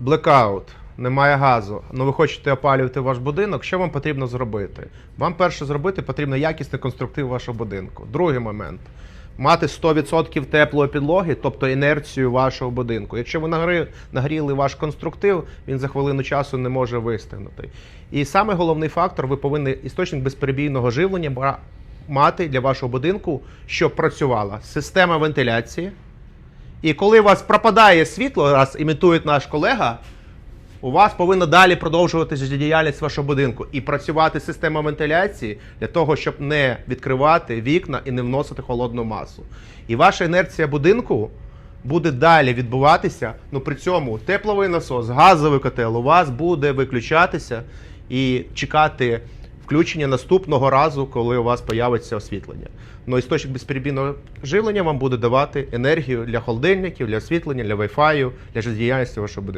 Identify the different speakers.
Speaker 1: Блекаут, немає газу, ну ви хочете опалювати ваш будинок, що вам потрібно зробити? Вам перше зробити потрібно якісний конструктив вашого будинку. Другий момент. Мати 100% теплої підлоги, тобто інерцію вашого будинку. Якщо ви нагрі- нагріли ваш конструктив, він за хвилину часу не може вистигнути. І саме головний фактор, ви повинні істочник безперебійного живлення мати для вашого будинку, щоб працювала система вентиляції. І коли у вас пропадає світло, раз імітує наш колега, у вас повинна далі продовжуватися діяльність вашого будинку і працювати система вентиляції для того, щоб не відкривати вікна і не вносити холодну масу. І ваша інерція будинку буде далі відбуватися. Ну при цьому тепловий насос, газовий котел у вас буде виключатися і чекати включення наступного разу, коли у вас появиться освітлення. Ну, істочник безперебійного живлення вам буде давати енергію для холодильників, для освітлення, для Wi-Fi, для життєдіяльності вашого будинку.